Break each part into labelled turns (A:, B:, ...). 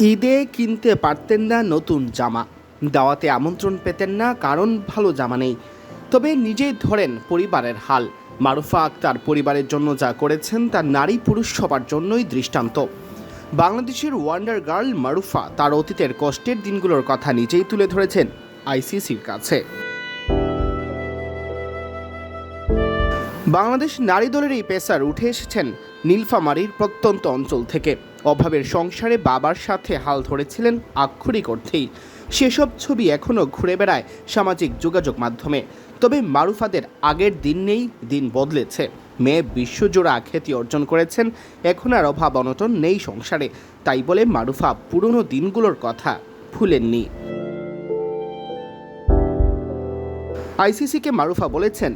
A: ঈদে কিনতে পারতেন না নতুন জামা। দাওয়াতে আমন্ত্রণ পেতেন না, কারণ ভালো জামা নেই। তবে নিজেই ধরেন পরিবারের হাল। মারুফা আক্তার পরিবারের জন্য যা করেছেন, তা নারী পুরুষ সবার জন্যই দৃষ্টান্ত। বাংলাদেশের ওয়ান্ডার গার্ল মারুফা তার অতীতের কষ্টের দিনগুলোর কথা নিজেই তুলে ধরেছেন আইসিসির কাছে। বাংলাদেশ নারী দলের এই পেসার উঠে এসেছেন নীলফামারীর প্রত্যন্ত অঞ্চল থেকে। অভাবের সংসারে বাবার সাথে হাল ধরেছিলেন আক্ষরিক অর্থেই। সেসব ছবি এখনও ঘুরে বেড়ায় সামাজিক যোগাযোগ মাধ্যমে। তবে মারুফাদের আগের দিন নেই, দিন বদলেছে। মেয়ে বিশ্বজোড়া খ্যাতি অর্জন করেছেন, এখন আর অভাব অনটন নেই সংসারে। তাই বলে মারুফা পুরনো দিনগুলোর কথা ভুলেননি। আইসিসিকে মারুফা বলেছেন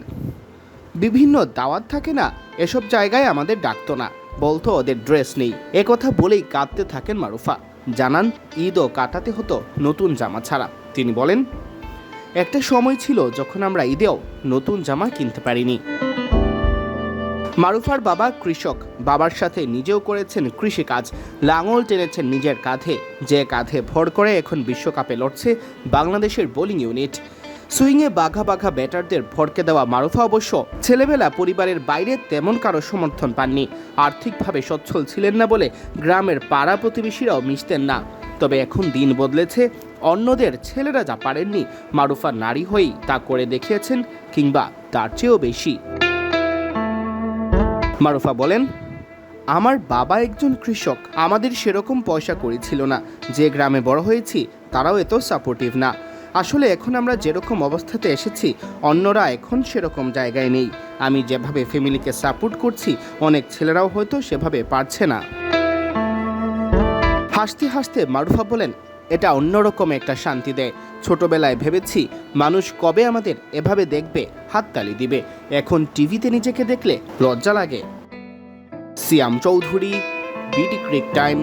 A: বিভিন্ন দাওয়াত থাকে না, এসব জায়গায় আমাদের ডাকতো না। বলতো ওদের ড্রেস নেই। কথা বলেই কাঁদতে থাকেন মারুফা। জানান, ঈদও কাটাতে হতো নতুন জামা ছাড়া। তিনি বলেন, একটা সময় ছিল যখন আমরা ঈদেও নতুন জামা কিনতে পারিনি। মারুফার বাবা কৃষক, বাবার সাথে নিজেও করেছেন কৃষিকাজ। লাঙল টেনেছেন নিজের কাঁধে। যে কাঁধে ভর করে এখন বিশ্বকাপে লড়ছে বাংলাদেশের বোলিং ইউনিট। সুইংয়ে বাঘা বাঘা ব্যাটারদের ভরকে দেওয়া মারুফা অবশ্য ছেলেবেলা পরিবারের বাইরে তেমন কারও সমর্থন পাননি। আর্থিকভাবে সচ্ছল ছিলেন না বলে গ্রামের পাড়া প্রতিবেশীরাও মিশতেন না। তবে এখন দিন বদলেছে, অন্যদের ছেলেরা যা পারেননি মারুফা নারী হয়েই তা করে দেখিয়েছেন কিংবা তার চেয়েও বেশি। মারুফা বলেন, আমার বাবা একজন কৃষক, আমাদের সেরকম পয়সা করেছিল না। যে গ্রামে বড় হয়েছি, তারাও এত সাপোর্টিভ না। আসলে এখন আমরা যেরকম অবস্থাতে এসেছি, অন্যরা এখন সেরকম জায়গায় নেই। আমি যেভাবে ফ্যামিলিকে সাপোর্ট করছি, অনেক ছেলেরাও হয়তো সেভাবে পারছে না। হাসতে হাসতে মারুফা বলেন, এটা অন্যরকম একটা শান্তি দেয় ছোটবেলায় ভেবেছি, মানুষ কবে আমাদের এভাবে দেখবে, হাততালি দিবে। এখন টিভিতে নিজেকে দেখলে লজ্জা লাগে। সিয়াম চৌধুরী বিটি ক্রিক টাইম।